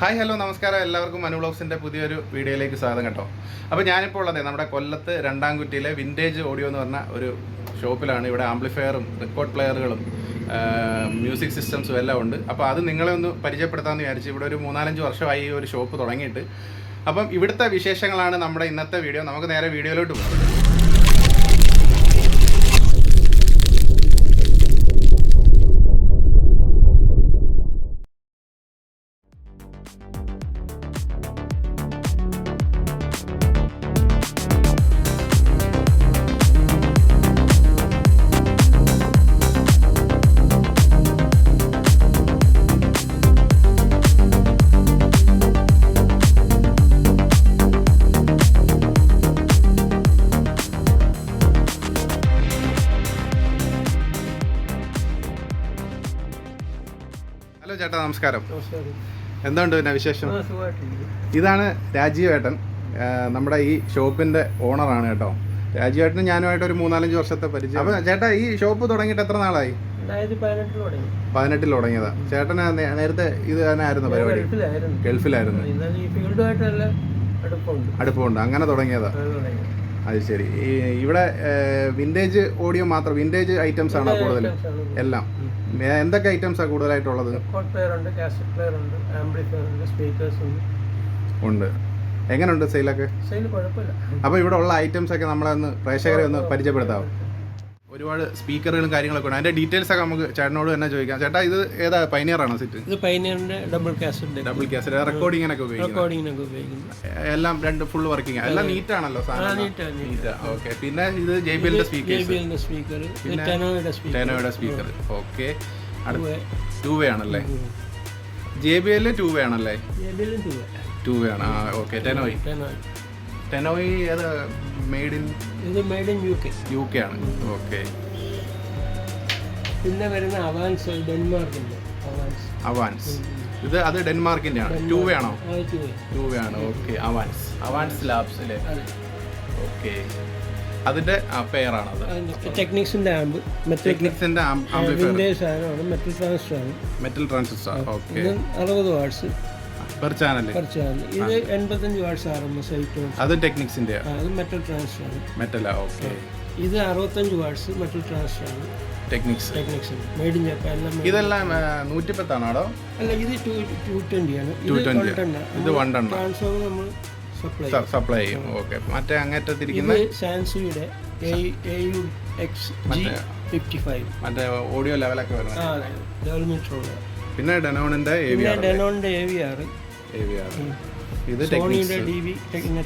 Hi hello നമസ്കാരം. എല്ലാവർക്കും മനു ബ്ലോഗ്സിന്റെ പുതിയൊരു വീഡിയോയിലേക്ക് സ്വാഗതം കേട്ടോ. അപ്പോൾ ഞാനിപ്പോൾ ഉള്ളത് നമ്മുടെ കൊല്ലത്ത് രണ്ടാംകുറ്റിയിലെ വിന്റേജ് ഓഡിയോ എന്ന് പറഞ്ഞ ഒരു ഷോപ്പിലാണ് ഇവിടെ ആംപ്ലിഫയറും റെക്കോർഡ് പ്ലെയറുകളും മ്യൂസിക് സിസ്റ്റംസും എല്ലാം ഉണ്ട്. അപ്പോൾ അത് നിങ്ങളെ ഒന്ന് പരിചയപ്പെടുത്താമെന്ന് വിചാരിച്ചു ഇവിടെ ഒരു മൂന്നാലഞ്ച് വർഷമായി ഈ ഒരു ഷോപ്പ് തുടങ്ങിയിട്ട്. അപ്പം ഇവിടുത്തെ വിശേഷങ്ങളാണ് നമ്മുടെ ഇന്നത്തെ വീഡിയോ. നമുക്ക് നേരെ വീഡിയോയിലോട്ട് പോകാം. ചേട്ടാ നമസ്കാരം. എന്തുണ്ട് പിന്നെ വിശേഷം? ഇതാണ് രാജീവ് ഏട്ടൻ. നമ്മുടെ ഈ ഷോപ്പിന്റെ ഓണറാണ് കേട്ടോ. രാജീവ് ഏട്ടന് ഞാനുമായിട്ട് ഒരു മൂന്നാലഞ്ച് വർഷത്തെ പരിചയം. അപ്പൊ ചേട്ടാ ഈ ഷോപ്പ് തുടങ്ങിയിട്ട് എത്ര നാളായി? പതിനെട്ടിൽ തുടങ്ങി. പതിനെട്ടിൽ തുടങ്ങിയതാ. ചേട്ടന് നേരത്തെ ഇത് തന്നെ ആയിരുന്നു പരിപാടി. ഗൾഫിലായിരുന്നു. അടുപ്പമുണ്ട്. അങ്ങനെ തുടങ്ങിയതാ. അത് ശരി. ഈ ഇവിടെ വിന്റേജ് ഓഡിയോ മാത്രം വിന്റേജ് ഐറ്റംസ് ആണോ കൂടുതൽ. എല്ലാം. എന്തൊക്കെ ഐറ്റംസ് ആണ് കൂടുതലായിട്ടുള്ളത്? റെക്കോർഡ് പ്ലെയർ ഉണ്ട് കാസറ്റ് പ്ലെയർ ഉണ്ട് ആംപ്ലിഫയർ ഉണ്ട് സ്പീക്കേഴ്സ് ഉണ്ട്. ഉണ്ട്. എങ്ങനെയുണ്ട് സെയിലൊക്കെ സെയിൽ കുഴപ്പമില്ല. അപ്പോൾ ഇവിടെ ഉള്ള ഐറ്റംസ് ഒക്കെ നമ്മളെ ഒന്ന് പ്രേക്ഷകരെ ഒന്ന് പരിചയപ്പെടുത്താവും? ഒരുപാട് സ്പീക്കറുകളും കാര്യങ്ങളൊക്കെ ഉണ്ട്. അതിന്റെ ഡീറ്റെയിൽസ് ഒക്കെ നമുക്ക് ചേട്ടനോട് തന്നെ ചോദിക്കാം. ചേട്ടാ ഇത് ഏതാ? പൈനിയർ ആണോ സെറ്റ് ഇത് പൈനിയറിന്റെ ഡബിൾ കാസറ്റ് ഡബിൾ കാസറ്റ് റെക്കോർഡിങ്ങിനൊക്കെ റെക്കോർഡിങ്ങിനൊക്കെ ഉപയോഗിക്കുന്നു എല്ലാം രണ്ട് ഫുൾ വർക്കിംഗ് എല്ലാം നീറ്റ് ആണല്ലോ ഓക്കെ പിന്നെ ഇത് ജെ ബി ബി സ്പീക്കർ ടെനോയുടെ സ്പീക്കർ ടെനോയുടെ സ്പീക്കർ ഓക്കെ ടൂ വേ ആണല്ലേ? ജെ ബി എല്ലിൽ ടൂ വേ ആണല്ലേ? ടൂ വേ ആണ്. ഓക്കെ ടെനോയി ടെനോ ടെനോയി ഏത് മെയ്ഡ് ഇൻ ഇത് made in U K U K ആണ്. ഓക്കെ പിന്നെ വരുന്ന അവാൻസ് ഡെൻമാർക്കിന്റെ അവാൻസ് അവാൻസ് ഇത് അത് ഡെൻമാർക്കിന്റെ ആണ്. ടു വേ ആണോ? ടൂ വേ ആണ്. ഓക്കെ അവാൻസ് അവാൻസ് ലാബ്സ് അല്ലേ ഓക്കെ അതിന്റെ ആണ് അത്. ടെക്നിക്സിന്റെ ആംബ് ടെക്നിക്സിന്റെ വിൻഡേഴ്സ് മെറ്റൽ ട്രാൻസിസ്റ്റർ ആണ്. മെറ്റൽ ട്രാൻസിസ്റ്റർ ഓക്കെ ഇത് അറുപത് watts per channel per channel. ഇത് എൺപത്തഞ്ച് വാട്ട്സ് ആർ എം എസ് ഐറ്റവും അത് ടെക്നിക്സിന്റെ അത് മെറ്റൽ ട്രാൻസ്ഫർ ആണ്. മെറ്റലാ ഓക്കെ ഇത് അറുപത്തഞ്ച് വാട്ട്സ് മെറ്റൽ ട്രാൻസ്ഫർ ആണ്. ടെക്നിക്സ് ടെക്നിക്സിന് മെയ്ഡ് ഇൻ ജപ്പാൻ എല്ലാം made- ഇതെല്ലാം നൂറ്റിപ്പത്താണോ അല്ല ഇത് ടു ടു ട്വന്റി ആണ്. ഇത് 220 ഇത് വൺ ടൺ ട്രാൻസ്ഫോർ നമ്മൾ സപ്ലൈ സപ്ലൈ ചെയ്യും. ഓക്കെ മറ്റേ അങ്ങേറ്റത്തിരിക്കുന്ന മറ്റേ ഓഡിയോ ലെവലൊക്കെ വരുന്നത്. പിന്നെ ഡെനോണിന്റെ എ വി ആർ ഇത് സോണിയുടെ V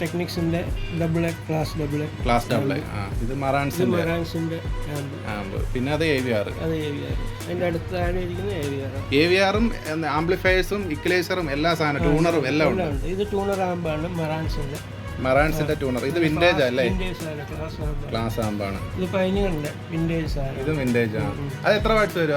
ടെക്നിക്സിന്റെ double class double class double ആ ഇത് മറാൻസിന്റെ പിന്നെ അത് എ വി ആർ അത് എ വി ആർ അതിന്റെ അടുത്ത് താഴെ ഇരിക്കുന്ന A V R A V ആറും ആംപ്ലിഫയേഴ്സും ഇക്ലേസറും എല്ലാ സാധനം ട്യൂണറും എല്ലാം ഉണ്ട്. ഇത് ടൂണർ ആമ്പാണ് മൊറാൻസിന്റെ. മറാൻസിന്റെ ട്യൂണർ ഇത് വിന്റേജ് അല്ലേ? ക്ലാസ് ആമ്പ് ആമ്പാണ്. ഇത് പൈനിയറിന്റെ വിന്റേജ് ആണ് ഇത് വിന്റേജ് ആണ്. അത് എത്ര വാട്ട്സ് വരും?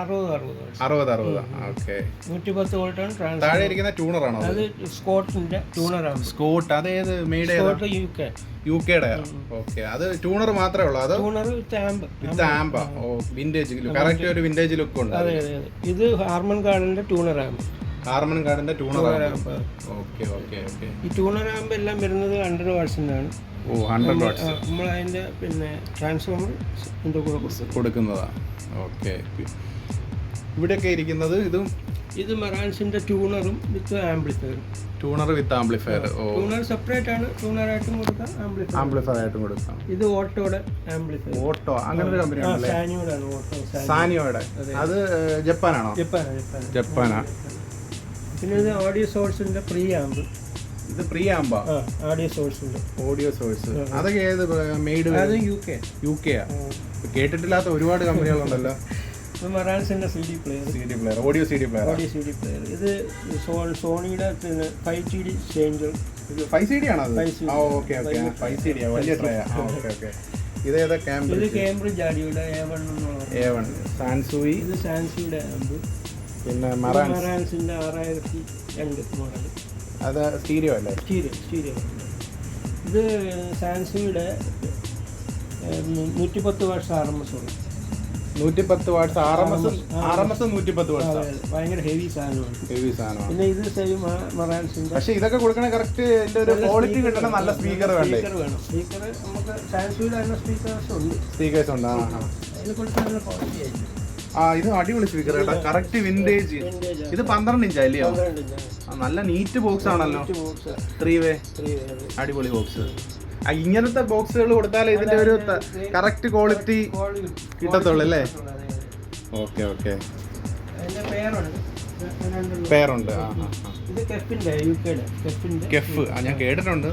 അറുപത് അറുപത് അറുപത് അറുപത്. ഓക്കെ നൂറ്റി പത്ത് വോൾട്ടാണ് താഴെ ഇരിക്കുന്ന ട്യൂണർ ആണോ അത്? സ്കോട്ടിന്റെ ടൂണർ ആണ്. സ്കോട്ട് അത് ഏത്? മെയ്ഡ് യു കെ യു കെയുടെ ഓക്കെ അത് ട്യൂണർ മാത്രമേ ഉള്ളൂ? അത് ടൂണർ വിത്ത് ആമ്പാ ഓ വിന്റേജ് കറക്റ്റ് ഒരു വിന്റേജ് ലുക്ക് ഉണ്ട് അതെ. അതെ ഇത് ഹാർമൺ ഗാർഡന്റെ ടൂണർ ആമ്പ് ഹാർമൺ കാർഡിന്റെ ട്യൂണർ ഓക്കെ ഓക്കെ ഓക്കെ ഈ ടൂണർ ആമ്പ് എല്ലാം വരുന്നത് ഹൺഡ്രഡ് വാട്സിന്റെ ആണ് ഓ ഹൺഡ്രഡ് വാട്ട്സ് നമ്മൾ അതിന്റെ പിന്നെ ട്രാൻസ്ഫോമർ എന്തോ കൂടെ കൊടുക്കും. കൊടുക്കുന്നതാ. ഓക്കെ ഇവിടെയൊക്കെ ഇരിക്കുന്നത് ഇതും ഇത് മറാൻസിന്റെ ട്യൂണറും with ആംപ്ലിഫയറും tuner with amplifier tuner separate ആണ്. ട്യൂണറായിട്ടും കൊടുക്കാം ആംപ്ലിഫയർ ആംപ്ലിഫയർ ആയിട്ടും കൊടുക്കാം. ഇത് ഓട്ടോയുടെ ആംപ്ലിഫയർ ഓട്ടോ അങ്ങനെ ഒരു കമ്പനി സാനിയോടെ ആണ് ഓട്ടോ സാനി അത്. ജപ്പാനാണോ? ജപ്പാൻ ജപ്പാനാ. പിന്നെ ഇത് ഓഡിയോ സോഴ്സിന്റെ പ്രീ ആമ്പ് ഇത് പ്രീ ആമ്പാ ഓഡിയോ സോഴ്സിന്റെ ഓഡിയോ സോഴ്സ് അതൊക്കെ ഏത് മെയ്ഡ് അത് യു കെ യു കെ കേട്ടിട്ടില്ലാത്ത ഒരുപാട് കമ്പനികളുണ്ടല്ലോ. മറാൻസിന്റെ C D player C D player audio C D player audio C D player ഇത് സോണിയുടെ five G D changer five C D ആണോ okay okay five C D വലിയ try okay okay ഇത് ഏതാ? ഇത് Cambridge ആഡിയുടെ എ വൺ എന്നുള്ള A one സാൻസൂയി ഇത് സാൻസൂയുടെ ആമ്പ് പിന്നെ മറാൻ മറാൻസിന്റെ ആറായിരത്തി രണ്ട് മോഡൽ അത് സ്റ്റീരിയോ അല്ലേ? Stereo stereo. ഇത് സാംസങ്ങിയുടെ നൂറ്റി പത്ത് വർഷം ആർ എം എസ് നൂറ്റി നൂറ്റിപ്പത്ത് watts R M S R M S നൂറ്റിപ്പത്ത് വാട്ട്സ്. ഭയങ്കര ഹെവി സാധനമാണ്. ഹെവി സാധനമാണ്. പിന്നെ ഇത് സെയിം മൊറാൻസിന്റെ. പക്ഷെ ഇതൊക്കെ കൊടുക്കണ കറക്റ്റ് എന്റെ ഒരു ക്വാളിറ്റി കിട്ടണ നല്ല സ്പീക്കർ വേണ്ടേ? സ്പീക്കർ വേണം. സ്പീക്കർ നമുക്ക് സാംസങ്ങിയുടെ തന്നെ സ്പീക്കേഴ്സ് ഉണ്ട്. സ്പീക്കേഴ്സ് ഉണ്ട് ആ. അതിനെ നല്ല ക്വാളിറ്റി ആയിരിക്കും. ആ ഇത് അടിപൊളി സ്പീക്കർ കേട്ടോ. Correct vintage. ഇത് പന്ത്രണ്ട് ഇഞ്ച് അല്ലയോ നല്ല നീറ്റ് ബോക്സ് ആണല്ലോ. ത്രീ വേ അടിപൊളി ബോക്സ് ഇങ്ങനത്തെ ബോക്സുകൾ കൊടുത്താൽ ഇതിന്റെ ഒരു കറക്റ്റ് ക്വാളിറ്റി കിട്ടത്തുള്ളൂ അല്ലേ? ഓക്കെ ഓക്കെ പേരുണ്ട് ആ ആ കെഫ്. ആ ഞാൻ കേട്ടിട്ടുണ്ട്.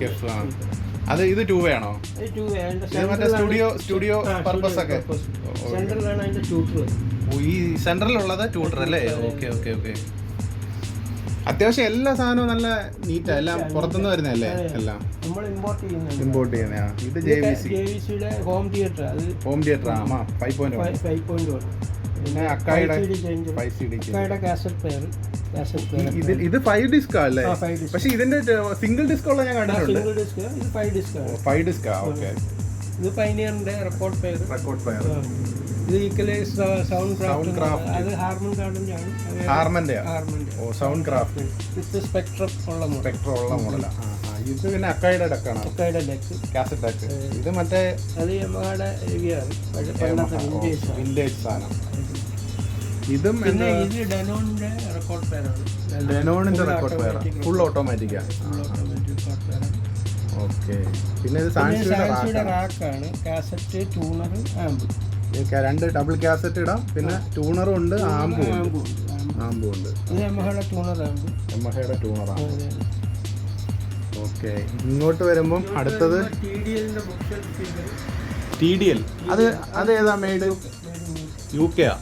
കെഫ്. ആ. അത് ഇത് ടൂ വേ ആണോ? സ്റ്റുഡിയോ സ്റ്റുഡിയോ പർപ്പസ് ഒക്കെ. ഈ സെന്ററിലുള്ളത് ട്യൂട്ടർ അല്ലേ? ഓക്കെ ഓക്കെ ഓക്കെ അത്യാവശ്യം എല്ലാ സാധനവും നല്ല നീറ്റാ എല്ലാം പുറത്തുനിന്ന് വരുന്നല്ലേ എല്ലാം? ഇമ്പോർട്ട് ചെയ്യുന്ന ഇത് J V C home theatre home theatre ആ. ഫൈവ് പോയിന്റ് ഫൈവ് പോയിന്റ് പിന്നെ അക്കായുടെ ഫൈവ് സി ഡി അക്കായുടെ കാസറ്റ് പ്ലെയർ കാസറ്റ് ഇത് ഫൈവ് ഡിസ്ക് അല്ലേ. പക്ഷെ ഇതിന്റെ സിംഗിൾ ഡിസ്ക് ഉള്ള ഞാൻ കണ്ടിട്ടുണ്ട്. സിംഗിൾ ഡിസ്ക് ഇത് five disc five disc okay ഇത് പൈനിയറിന്റെ റെക്കോർഡ് പ്ലെയർ റെക്കോർഡ് പ്ലെയർ ഇത് ഈക്വലി സൗണ്ട് ക്രാഫ്റ്റ്. അത് ഹാർമൺ കാർഡിന്റെ ആണ്. ഹാർമന്റെ ഹാർമന്റെ ഓ സൗണ്ട് ക്രാഫ്റ്റ് ഇത് സ്പെക്ട്രം ഉള്ള സ്പെക്ട്രോ ഉള്ള മോഡലാ ഇത് പിന്നെ അക്കായുടെ ഡക്കാണ്? അക്കായുടെ ഡക്ക്. Cassette deck. ഇത് മറ്റേ അത് യമഹയുടെ. വിന്റേജ് സാധനം ഇതും പിന്നെ ഇത് ഡെനോണിന്റെ റെക്കോർഡ് പ്ലെയറാണ് ഡെനോണിന്റെ റെക്കോർഡ് പ്ലെയർ ഫുൾ ഓട്ടോമാറ്റിക്കാ ഓക്കെ പിന്നെ ഇത് സാൻസിയുടെ റാക്കാണ്. കാസറ്റ് ട്യൂണർ ആമ്പ് രണ്ട് ഡബിൾ കാസറ്റ് ഇടാം. പിന്നെ ട്യൂണറും ഉണ്ട് ആമ്പും ഉണ്ട്. ആമ്പും ഉണ്ട്, ഇത് യമഹയുടെ ട്യൂണർ ആമ്പ് ട്യൂണറാണ് ഓക്കെ ഇങ്ങോട്ട് വരുമ്പം അടുത്തത്? T D L. അത് അത് ഏതാ മെയ്ഡ് യു കെ ആ.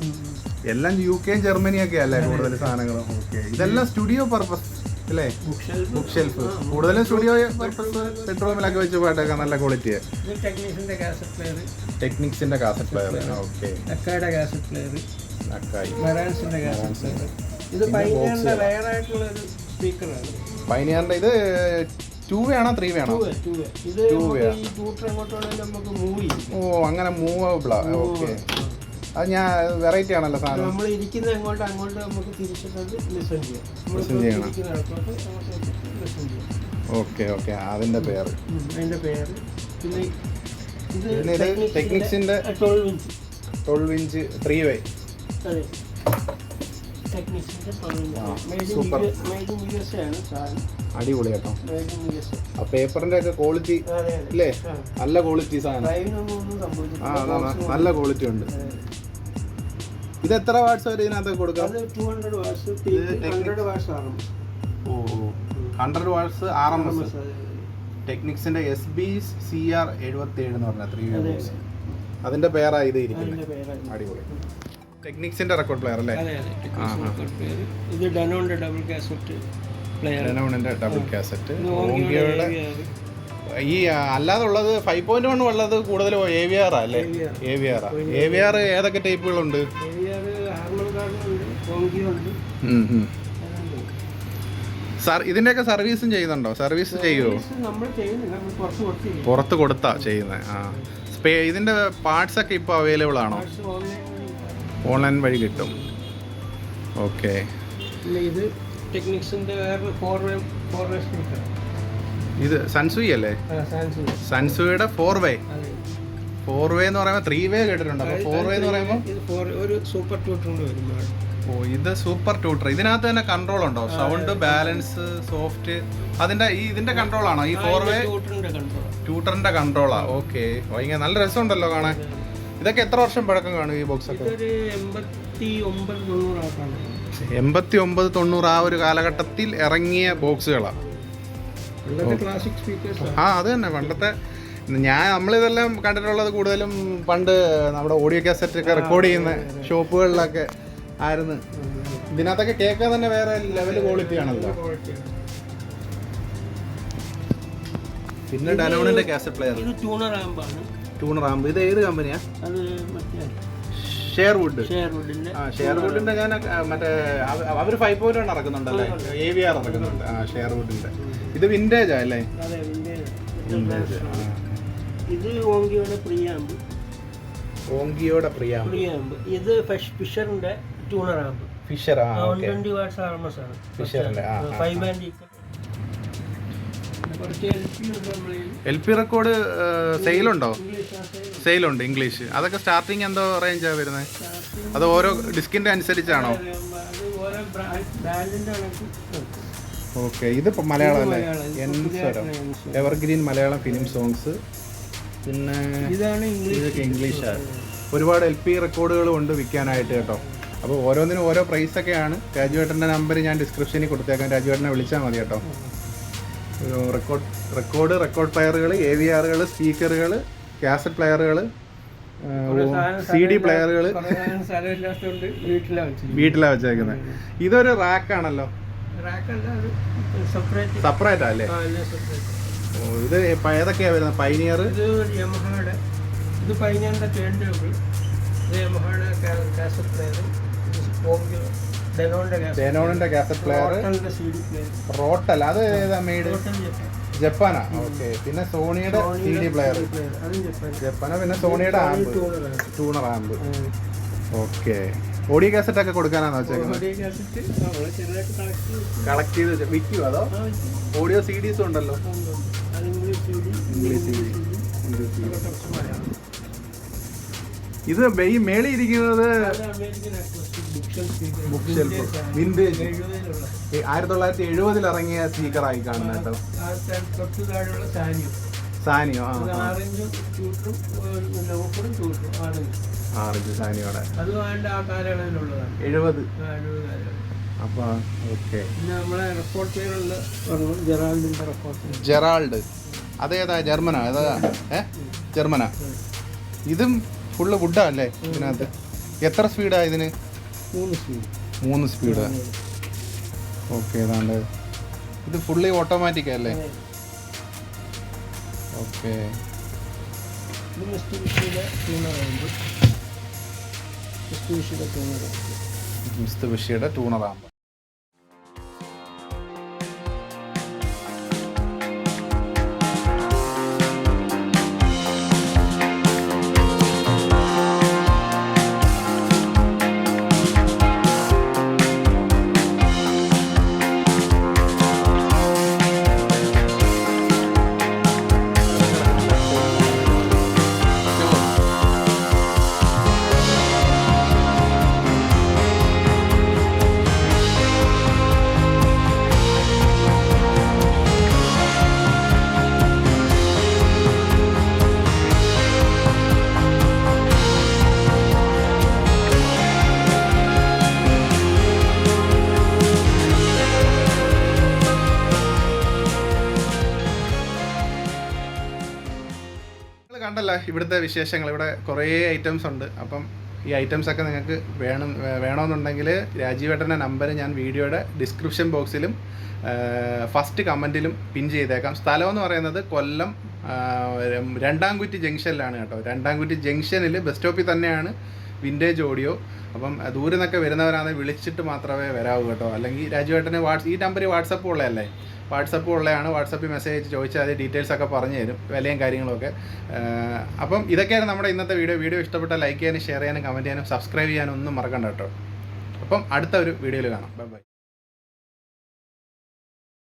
എല്ലാം യു കെയും ജർമ്മനിയും ഒക്കെ അല്ലേ കൂടുതൽ സാധനങ്ങളും? ഓക്കെ ഇതെല്ലാം സ്റ്റുഡിയോ പർപ്പസ് അല്ലേ? ബുക്ക് ഷെൽഫ് കൂടുതലും സ്റ്റുഡിയോ പർപ്പസ് ബെഡ്റൂമിലൊക്കെ വെച്ച് പാട്ടൊക്കെ നല്ല ക്വാളിറ്റി ടെക്നിക്സിന്റെ കാസറ്റ് പ്ലെയർ ഓക്കെ. അക്കയുടെ കാസറ്റ് പ്ലെയർ അക്കായി മെറാൻസിന്റെ കാസറ്റ് പ്ലെയർ ഇത് റയർ ആയിട്ടുള്ള ഒരു സ്പീക്കറാണ് പൈനിയറിന്റെ ഇത് ടൂ വേ ആണോ ത്രീ വേ ആണോ? ഓ അങ്ങനെ മൂവബിളാ ഓക്കെ അത് ഞാൻ വെറൈറ്റി ആണല്ലോ സാധനം. നമ്മൾ ഇരിക്കുന്ന എങ്ങോട്ട് അങ്ങോട്ട് നമുക്ക് തിരിച്ചിട്ടത് ലിസൺ ചെയ്യാം. ചെയ്യണം. അങ്ങോട്ട് ലിസൺ ചെയ്യാം. ഓക്കെ ഓക്കെ അതിന്റെ പേര്. അതിന്റെ പേര്. പിന്നെ ഇത് ടെക്നിക്സിന്റെ ട്വൽവ് ഇഞ്ച് ത്രീ വേ ആണ് സാധനം. അടിപൊളി കേട്ടോ. Made in U S A ആ പേപ്പറിന്റെ ഒക്കെ ക്വാളിറ്റി അല്ലേ അതെ. ഇല്ലേ? ആ. നല്ല ക്വാളിറ്റി സാധനം. ഡ്രൈവിനൊന്നും ഒന്നും ആ സംഭവിച്ചിട്ടില്ല നല്ല ക്വാളിറ്റി ഉണ്ട്. ഇത് എത്ര വാട്സ് വരെ ഇതിനകത്ത് കൊടുക്കാം? അത് two hundred watts hundred watts ഓ hundred watts R M S ടെക്നിക്സിന്റെ S B C R എഴുപത്തി ഏഴ് എന്ന് പറഞ്ഞ ത്രീ അതെ. അതിന്റെ പേരാ ഇത് ഇരിക്കുന്നത്. പേരാണ് അടിപൊളി. ടെക്നിക്സിന്റെ റെക്കോർഡ് പ്ലെയർ അല്ലേ? അതെ അതെ. ഇത് ഡനോണിന്റെ ഡബിൾ കാസറ്റ് പ്ലെയർ ഡനോണിന്റെ ഡബിൾ കാസറ്റ് ഓങ്കിയോയുടെ ഈ അല്ലാതെ ഉള്ളത് ഫൈവ് പോയിന്റ് വൺ ഉള്ളത് കൂടുതൽ എ വി ആർ അല്ലേ. A V R A V R ഏതൊക്കെ ടൈപ്പുകളുണ്ട്? സാർ ഇതിന്റെയൊക്കെ സർവീസും ചെയ്യുന്നുണ്ടോ? സർവീസ് ചെയ്യുമോ പുറത്ത് കൊടുത്ത് ചെയ്യും കൊടുത്താ ചെയ്യുന്നത് ആ. ഇതിന്റെ പാർട്സ് ഒക്കെ ഇപ്പോൾ അവൈലബിൾ ആണോ? ഓൺലൈൻ വഴി കിട്ടും. ഓക്കെ ഇത് ടെക്നിക്സിന്റെ വേറെ four way four way speaker ഇത് സൺസുയി അല്ലേ? സൺസുയുടെ ഫോർ വേ ഫോർ വേ എന്ന് പറയുമ്പോൾ ത്രീ വേ കേട്ടിട്ടുണ്ട്. അപ്പോൾ ഫോർ വേ എന്ന് പറയുമ്പോൾ ഒരു സൂപ്പർ ഓ ഇത് സൂപ്പർ ട്യൂട്ടർ ഇതിനകത്ത് തന്നെ കൺട്രോൾ ഉണ്ടോ? സൗണ്ട് ബാലൻസ് സോഫ്റ്റ് അതിന്റെ ഈ ഇതിന്റെ കൺട്രോൾ ആണോ? ഈ ഫോർ വേ ട്യൂട്ടറിന്റെ കൺട്രോളാ ഓക്കെ ഭയങ്കര നല്ല രസമുണ്ടല്ലോ കാണാൻ. ഇതൊക്കെ എത്ര വർഷം പഴക്കം കാണും ഈ ബോക്സ് ഒക്കെ? എൺപത്തി ഒമ്പത് തൊണ്ണൂറ് ആ ഒരു കാലഘട്ടത്തിൽ ഇറങ്ങിയ ബോക്സുകളാണ് ആ. അത് തന്നെ. പണ്ടത്തെ ഞാൻ നമ്മളിതെല്ലാം കണ്ടിട്ടുള്ളത് കൂടുതലും പണ്ട് നമ്മുടെ ഓഡിയോ കാസറ്റ് ഒക്കെ റെക്കോർഡ് ചെയ്യുന്ന ഷോപ്പുകളിലൊക്കെ ആയിരുന്നു. ഇതിനകത്തൊക്കെ കേൾക്കാൻ തന്നെ വേറെ ലെവൽ ക്വാളിറ്റി ആണല്ലോ. പിന്നെ ഡലോണിന്റെ cassette player tuner tuner amp ഇത് ഏത് കമ്പനിയാ അത് മറ്റേ ഷെയർവുഡ് ഷെയർവുഡിന്റെ ആ ഷെയർവുഡിന്റെ ഞാൻ മറ്റേ അവർ ഫൈവ് പോയിന്റ് വൺ ഇറക്കുന്നുണ്ടല്ലേ എ വി ആർ ഇറക്കുന്നുണ്ട് ആ ഷെയർവുഡിന്റെ ഇത് വിന്റേജ് അല്ലേ? ഇത് ഓങ്കിയുടെ പ്രിയാമ്പ്. ഇത് ഫിഷറിന്റെ ട്യൂണർ ആമ്പ് ഫിഷർ ആ ട്വന്റി വാട്ട്സ് ആണ്. ഫിഷറിന്റെ, ഫൈവ്. ബാൻഡ് കുറച്ച് എൽ പി റെക്കോർഡ് സെയിലുണ്ടോ? ഇംഗ്ലീഷ്. സെയിലുണ്ട് ഇംഗ്ലീഷ്. അതൊക്കെ സ്റ്റാർട്ടിങ് എന്തോ റേഞ്ചാ വരുന്നത് അത് ഓരോ ഡിസ്കിന്റെ അനുസരിച്ചാണോ. ഓക്കെ ഇത് മലയാളം അല്ലേ? എൻ സ്വരം. എവർഗ്രീൻ മലയാളം ഫിലിം സോങ്സ് പിന്നെ ഇതാണ് ഇംഗ്ലീഷ്. ഇതൊക്കെ ഇംഗ്ലീഷാണ് ഒരുപാട് എൽ പി റെക്കോർഡുകളും ഉണ്ട് വിൽക്കാനായിട്ട് കേട്ടോ. അപ്പോൾ ഓരോന്നിനും ഓരോ പ്രൈസൊക്കെയാണ് രാജുവേട്ടന്റെ നമ്പർ ഞാൻ ഡിസ്ക്രിപ്ഷനിൽ കൊടുത്തേക്കാം. രാജുവേട്ടനെ വിളിച്ചാൽ മതി കേട്ടോ. റെക്കോർഡ് റെക്കോർഡ് റെക്കോർഡ് പ്ലെയറുകൾ എ വി ആറുകൾ സ്പീക്കറുകൾ കാസറ്റ് പ്ലെയറുകൾ സി ഡി പ്ലെയറുകൾ വീട്ടിലാണ് വെച്ചേക്കുന്നത് ഇതൊരു റാക്കാണല്ലോ സെപ്പറേറ്റ് അല്ലേ? ഇത് ഏതൊക്കെയാ വരുന്നത് പൈനിയർ ഇത് യമഹയുടെ കാസറ്റ് പ്ലെയർ ഇത് കാസറ്റ് ഡെനോണിന്റെ കാസറ്റ് പ്ലെയർ റോട്ടൽ അത് ഏതാ മെയ്ഡ്? ജപ്പാനാ? ഓക്കെ. പിന്നെ സോണിയുടെ സി ഡി പ്ലെയർ ജപ്പാനാ പിന്നെ സോണിയുടെ amp. Tuner tuner amp. Okay. Audio cassette ഒക്കെ കൊടുക്കാനാണോ വെച്ചേക്കുന്നത് ഓഡിയോ കാസറ്റ്. കളക്ട് ചെയ്ത് വിൽക്കുമോ അതോ? ഓഡിയോ സി ഡീസും ഉണ്ടല്ലോ ഇംഗ്ലീഷ് സി ഡി. ഇത് ഈ മേളി ബുക്ക് ഷെൽഫ്. വിന്റേജ് ആയിരത്തി തൊള്ളായിരത്തി എഴുപതിൽ ഇറങ്ങിയ സ്പീക്കറായി കാണുന്നത് കേട്ടോ. സാനിയോ ആറഞ്ച് സാനിയോടെ. എഴുപത്. അപ്പൊ ഓക്കെ. ജെറാൾഡ്. അതേതാ ജർമ്മനാ? ഏതാ? ഏ? ജർമ്മനാ? ഇതും ഫുള്ള് വുഡാ അല്ലേ ഇതിനകത്ത്? എത്ര സ്പീഡാ ഇതിന്? മൂന്ന് സ്പീഡ് ഓക്കെ ഏതാണ്ട്. ഇത് ഫുള്ളി ഓട്ടോമാറ്റിക് അല്ലേ? ഓക്കെ ഇത് ബഷിയുടെ ട്യൂണറാകുമ്പോൾ ഇവിടുത്തെ വിശേഷങ്ങൾ ഇവിടെ കുറേ ഐറ്റംസ് ഉണ്ട്. അപ്പം ഈ ഐറ്റംസ് ഒക്കെ നിങ്ങൾക്ക് വേണം വേണമെന്നുണ്ടെങ്കിൽ രാജീവേട്ടന്റെ നമ്പർ ഞാൻ വീഡിയോയുടെ ഡിസ്ക്രിപ്ഷൻ ബോക്സിലും ഫസ്റ്റ് കമന്റിലും പിൻ ചെയ്തേക്കാം. സ്ഥലം എന്ന് പറയുന്നത് കൊല്ലം രണ്ടാംകുറ്റി ജംഗ്ഷനിലാണ് കേട്ടോ. രണ്ടാംകുറ്റി ജംഗ്ഷനിൽ ബസ് സ്റ്റോപ്പിൽ തന്നെയാണ് വിന്റേജ് ഓഡിയോ അപ്പം ദൂരെ നിന്നൊക്കെ വരുന്നവരാണെങ്കിൽ വിളിച്ചിട്ട് മാത്രമേ വരാവൂ കേട്ടോ. അല്ലെങ്കിൽ രാജുവേട്ടന് വാട്സ് ഈ നമ്പർ വാട്സപ്പ് ഉള്ളതല്ലേ? വാട്സപ്പ് ഉള്ളതാണ്. വാട്സപ്പിൽ മെസ്സേജ് ചോദിച്ചാൽ അത് ഡീറ്റെയിൽസ് ഒക്കെ പറഞ്ഞു തരും വിലയും കാര്യങ്ങളൊക്കെ. അപ്പം ഇതൊക്കെയാണ് നമ്മുടെ ഇന്നത്തെ വീഡിയോ വീഡിയോ ഇഷ്ടപ്പെട്ടാൽ ലൈക്ക് ചെയ്യാനും ഷെയർ ചെയ്യാനും കമന്റ് ചെയ്യാനും സബ്സ്ക്രൈബ് ചെയ്യാനും ഒന്നും മറക്കണ്ട കേട്ടോ. അപ്പം അടുത്ത ഒരു വീഡിയോയിൽ കാണാം. Bye bye